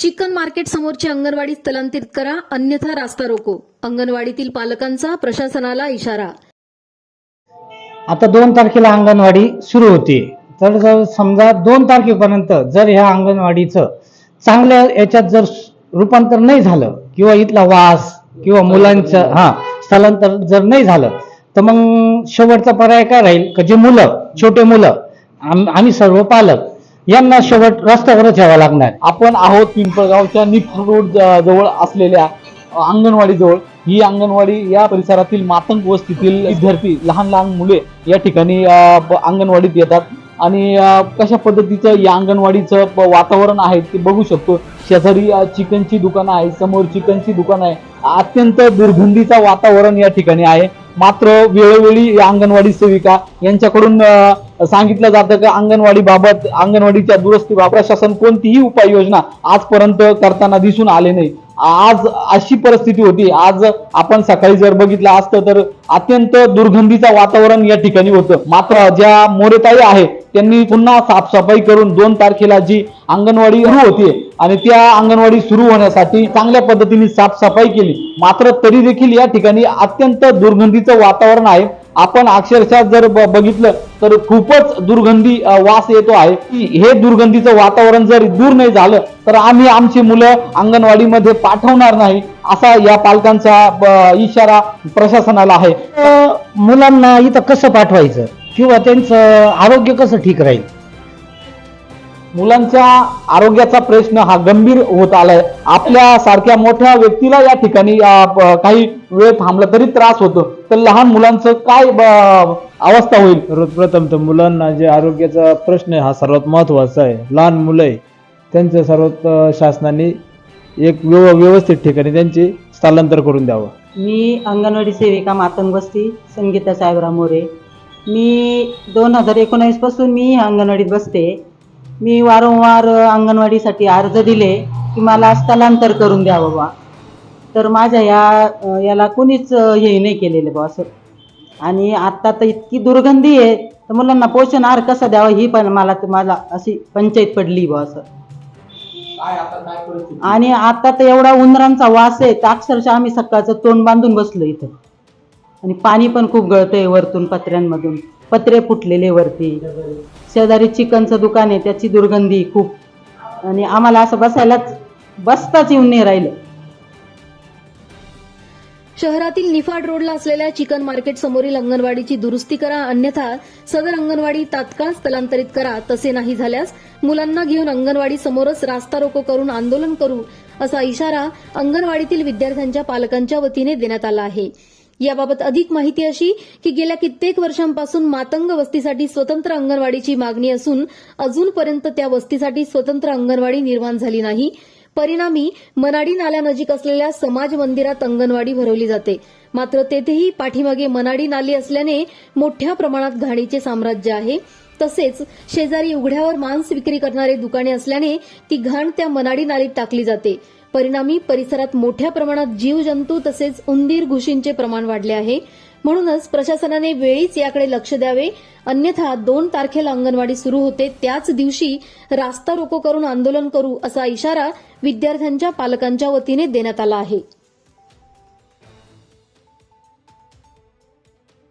Chicken market समोरची अंगणवाडी स्थलांतरित करा अन्यथा रास्ता रोको. अंगणवाडीतील पालकांचा प्रशासनाला इशारा. आता दोन तारखेला अंगणवाडी सुरू होती. तर जर समजा दोन तारखेपर्यंत जर ह्या अंगणवाडीचं चांगल्या याच्यात जर रूपांतर नाही झालं किंवा इथला वास किंवा मुलांचं हा स्थलांतर जर नाही झालं तर मग शेवटचा पर्याय काय राहील? का जे मुलं छोटे मुलं आम्ही सर्व पालक यांना शेवट रस्त्यावरच यावं लागणार. आपण आहोत पिंपळगावच्या निफ रोड ज- जवळ असलेल्या अंगणवाडीजवळ ही अंगणवाडी या परिसरातील मातंग वस्तीतील विद्यार्थी लहान लहान मुले या ठिकाणी अंगणवाडीत येतात. आणि कशा पद्धतीचं या अंगणवाडीचं वातावरण आहे ते बघू शकतो. शेजारी चिकनची दुकानं आहे समोर चिकनची दुकानं आहे. अत्यंत दुर्गंधीचा वातावरण या ठिकाणी आहे. मात्र वेळोवेळी या अंगणवाडी सेविका यांच्याकडून सांगितलं जातं की अंगणवाडी बाबत अंगणवाडीच्या दुरुस्तीबाबत प्रशासन कोणतीही उपाययोजना आजपर्यंत करताना दिसून आले नाही. आज अशी परिस्थिती होती. आज आपण सकाळी जर बघितलं असतं तर अत्यंत दुर्गंधीचं वातावरण या ठिकाणी होतं. मात्र ज्या मोरेताई आहे त्यांनी पुन्हा साफसफाई करून दोन तारखेला जी अंगणवाडी सुरू होती आणि त्या अंगणवाडी सुरू होण्यासाठी चांगल्या पद्धतीने साफसफाई केली. मात्र तरी देखील या ठिकाणी अत्यंत दुर्गंधीचं वातावरण आहे. आपण अक्षरशः जर बघितलं तर खूपच दुर्गंधी वास येतो आहे. हे दुर्गंधीचं वातावरण जर दूर नाही झालं तर आम्ही आमची मुलं अंगणवाडीमध्ये पाठवणार नाही असा या पालकांचा इशारा प्रशासनाला आहे. तर मुलांना इथं कसं पाठवायचं? किंवा त्यांचं आरोग्य कसं ठीक राहील? मुलांच्या आरोग्याचा प्रश्न हा गंभीर होत आलाय. आपल्या सारख्या मोठ्या व्यक्तीला या ठिकाणी काही वेळ थांबला तरी त्रास होतो. तर लहान मुलांचं काय ब- अवस्था होईल? सर्वप्रथम तर मुलांना जे आरोग्याचा प्रश्न आहे हा सर्वात महत्त्वाचा आहे. लहान मुलं आहे त्यांचं सर्वात शासनाने एक व्यव व्यवस्थित ठिकाणी त्यांचे स्थलांतर करून द्यावं. मी अंगणवाडी सेविका मातंग वस्ती संगीता साहेबराव मोरे. मी दोन हजार एकोणावीसपासून मी अंगणवाडीत बसते. मी वारंवार अंगणवाडीसाठी अर्ज दिले की मला स्थलांतर करून द्यावं बा तर माझ्या या याला कुणीच हे नाही केलेलं बा असं. आणि आत्ता तर इतकी दुर्गंधी आहे तर मुलांना पोषण आहार कसा द्यावा ही पण मला मला अशी पंचायत पडली बा असं. आणि आता तर एवढा उंदरांचा वास आहे तर अक्षरशः आम्ही सकाळचं तोंड बांधून बसलो इथं. आणि पाणी पण खूप गळतंय वरतून पत्र्यांमधून. पत्रे फुटलेले वरती. शेजारी चिकनचं दुकान आहे त्याची दुर्गंधी खूप. आणि आम्हाला असं बसायलाच बसताच येऊन नाही राहिलं. शहरातील निफाड रोडला असलेल्या चिकन मार्केट समोरील अंगणवाडीची दुरुस्ती करा अन्यथा सदर अंगणवाडी तात्काळ स्थलांतरित करा तसे नाही झाल्यास मुलांना घेऊन अंगणवाडी समोरच रास्ता रोको करून आंदोलन करू असा इशारा अंगणवाडीतील विद्यार्थ्यांच्या पालकांच्या वतीने देण्यात आला आहे. याबाबत अधिक माहिती अशी की गेल्या कित्येक वर्षांपासून मातंग वस्तीसाठी स्वतंत्र अंगणवाडीची मागणी असून अजूनपर्यंत त्या वस्तीसाठी स्वतंत्र अंगणवाडी निर्माण झाली नाही. परिणामी मनाडी नाल्यानजीक असलेल्या समाज मंदिरात अंगणवाडी भरवली जाते. मात्र तेथेही पाठीमागे मनाडी नाली असल्याने मोठ्या प्रमाणात घाणीचे साम्राज्य आहे. तसेच शेजारी उघड्यावर मांस विक्री करणारे दुकाने असल्याने ती घाण त्या मनाडी नालीत टाकली जाते. परिणामी परिसरात मोठ्या प्रमाणात जीवजंतू तसेच उंदीर घुशींचे प्रमाण वाढले आहे. म्हणूनच प्रशासनाने वेळीच याकडे लक्ष द्यावे. अन्यथा दोन तारखेला अंगणवाडी सुरू होते. त्याच दिवशी रास्ता रोको करून आंदोलन करू असा इशारा विद्यार्थ्यांच्या पालकांच्या वतीने देण्यात आला आहे.